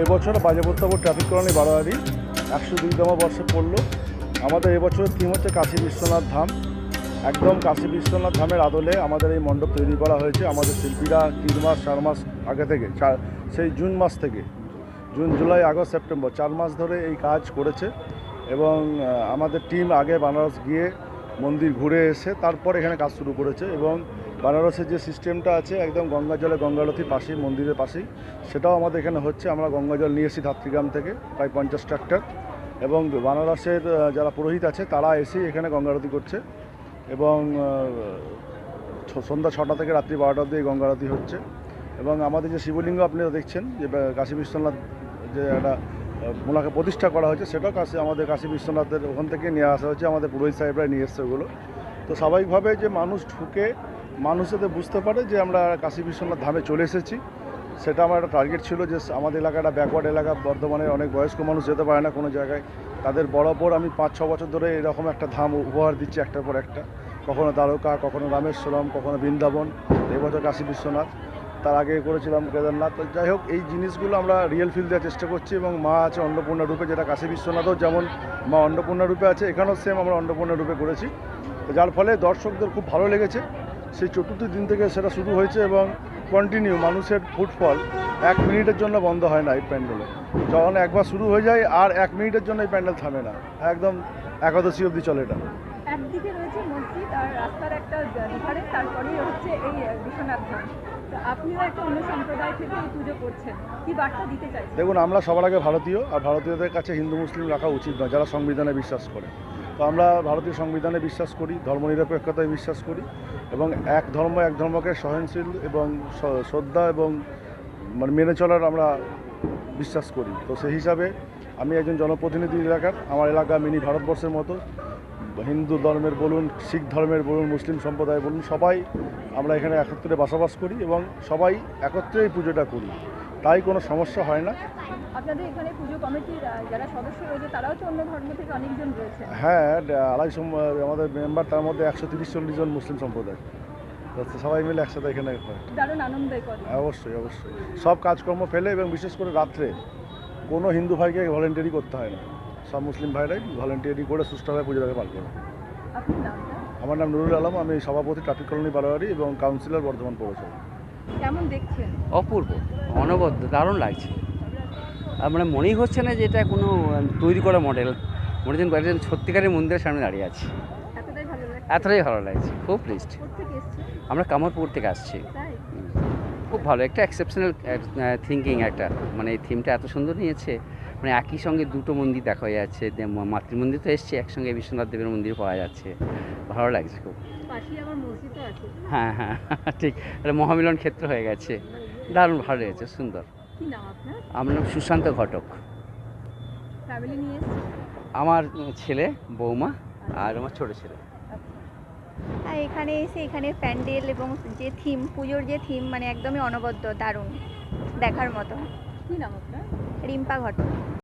এবছর বাজেপ্রতাপ traffic colony বারোয়ারি, একশো দুইতম বর্ষে পড়ল। আমাদের এবছরের থিম হচ্ছে কাশী বিশ্বনাথ ধাম। একদম কাশী বিশ্বনাথ ধামের আদলে আমাদের এই মণ্ডপ তৈরি করা হয়েছে। আমাদের শিল্পীরা তিন মাস, চার মাস আগে থেকে সেই জুন মাস থেকে, জুন, জুলাই, আগস্ট, সেপ্টেম্বর, চার মাস ধরে এই কাজ করেছে। এবং আমাদের টিম আগে বানারস গিয়ে মন্দির ঘুরে এসে তারপর এখানে কাজ শুরু করেছে। এবং বানারসের যে সিস্টেমটা আছে, একদম গঙ্গা জলে গঙ্গারথী পাশেই, মন্দিরের পাশেই, সেটাও আমাদের এখানে হচ্ছে। আমরা গঙ্গা জল নিয়ে এসেছি ধাত্রীগ্রাম থেকে, প্রায় পঞ্চাশ ট্রাক্টর। এবং বানারসের যারা পুরোহিত আছে, তারা এসেই এখানে গঙ্গারতি করছে। এবং সন্ধ্যা ছটা থেকে রাত্রি বারোটা এই গঙ্গারতি হচ্ছে। এবং আমাদের যে শিবলিঙ্গ আপনারা দেখছেন, যে কাশী বিশ্বনাথ, যে একটা ওনাকে প্রতিষ্ঠা করা হয়েছে, সেটাও কাশী, আমাদের কাশী বিশ্বনাথের ওখান থেকে নিয়ে আসা হয়েছে। আমাদের পুরোহিত সাহেবরা নিয়ে এসছে ওগুলো। তো স্বাভাবিকভাবে যে মানুষ ঢুকে মানুষ যাতে বুঝতে পারে যে আমরা কাশী বিশ্বনাথ ধামে চলে এসেছি, সেটা আমার একটা টার্গেট ছিল যে আমাদের এলাকাটা ব্যাকওয়ার্ড এলাকা, বর্ধমানের অনেক বয়স্ক মানুষ যেতে পারে না কোনো জায়গায়। তাদের বরাবর আমি পাঁচ ছ বছর ধরে এরকম একটা ধাম উপহার দিচ্ছি একটার পর একটা। কখনো দ্বারকা, কখনো রামেশ্বরম, কখনো বৃন্দাবন এবছর কাশী বিশ্বনাথ। তার আগে করেছিলাম কেদারনাথ। যাই হোক, এই জিনিসগুলো আমরা রিয়েল ফিল দেওয়ার চেষ্টা করছি এবং মা আছে অন্নপূর্ণা রূপে, যেটা কাশী বিশ্বনাথও যেমন মা অন্নপূর্ণা রূপে আছে, এখানেও সেম আমরা অন্নপূর্ণা রূপে করেছি। যার ফলে দর্শকদের খুব ভালো লেগেছে। সেই চতুর্থ দিন থেকে সেটা শুরু হয়েছে এবং কন্টিনিউ মানুষের ফুটফল এক মিনিটের জন্য বন্ধ হয় না এই প্যান্ডেলে। যখন একবার শুরু হয়ে যায় আর এক মিনিটের জন্য এই প্যান্ডেল থামে না। একদম একাদশী অবধি চলে এটা। একদিকে রয়েছে মসজিদ আর রাস্তার একটা ধারে তারপরেই হচ্ছে এই বিশ্বনাথ ধাম। আপনিও একটা অন্য সম্প্রদায় থেকে এই পুজো করছেন। কি বার্তা দিতে চাইছেন? দেখুন আমরা সবার আগে ভারতীয় আর ভারতীয়দের কাছে হিন্দু মুসলিম রাখা উচিত নয় যারা সংবিধানে বিশ্বাস করে। তো আমরা ভারতীয় সংবিধানে বিশ্বাস করি, ধর্মনিরপেক্ষতায় বিশ্বাস করি এবং এক ধর্ম, এক ধর্মকে সহনশীল এবং শ্রদ্ধা এবং মানে মেনে চলার আমরা বিশ্বাস করি। তো সেই হিসাবে আমি একজন জনপ্রতিনিধি এলাকার, আমার এলাকা মিনি ভারতবর্ষের মতো। হিন্দু ধর্মের বলুন, শিখ ধর্মের বলুন, মুসলিম সম্প্রদায় বলুন, সবাই আমরা এখানে একত্রে বসবাস করি এবং সবাই একত্রে এই পুজোটা করি। তাই কোনো সমস্যা হয় না। আপনাদের এখানে পুজো কমিটির যারা সদস্য রয়েছে তারাও তো অন্য ধর্ম থেকে অনেকজন রয়েছে হ্যাঁ আড়াইশো আমাদের মেম্বার তার মধ্যে একশো তিরিশ চল্লিশ জন মুসলিম সম্প্রদায়। সবাই মিলে একসাথে এখানে দারুণ আনন্দই করে। অবশ্যই অবশ্যই। সব কাজকর্ম ফেলে এবং বিশেষ করে রাত্রে কোনো হিন্দু ভাইকে ভলেন্টিয়ারি করতে হয় না। সব মুসলিম ভাইরাই ভলেন্টিয়ারি করে সুষ্ঠুভাবে পুজোটাকে পালন করে আমার নাম নুরুল আলম আমি সভাপতি ট্রাফিক কলোনি বারোয়ারি এবং কাউন্সিলর বর্ধমান পৌরসভা। কেমন দেখছেন? অপূর্ব অনবদ্য দারুণ লাগছে। মানে মনেই হচ্ছে না যে এটা কোনো তৈরি করা মডেল মনে হচ্ছে একজন সত্যিকারের মন্দিরের সামনে দাঁড়িয়ে আছি। এতটাই ভালো লাগছে। এতটাই ভালো লাগছে খুব প্লিস্ট আমরা কামরপুর থেকে আসছি। খুব ভালো একটা এক্সেপশনাল থিঙ্কিং একটা। মানে এই থিমটা এত সুন্দর নিয়েছে। মানে একই সঙ্গে দুটো মন্দির দেখা হয়ে যাচ্ছে। মাতৃমন্দির তো এসছে একসঙ্গে বিশ্বনাথ দেবের মন্দির পাওয়া যাচ্ছে। ভালো লাগছে খুব। হ্যাঁ হ্যাঁ ঠিক। একটা মহামিলন ক্ষেত্র হয়ে গেছে। দারুণ ভালো হয়েছে সুন্দর। কি নাম আপনার? আমার নাম সুশান্ত ঘটক। আমার ছেলে বৌমা আর আমার ছোট ছেলে। আর এখানে এসে এখানে প্যান্ডেল এবং যে থিম পুজোর যে থিম মানে একদমই অনবদ্য দারুণ দেখার মতো। কি নাম আপনার? রিম্পা ঘটক।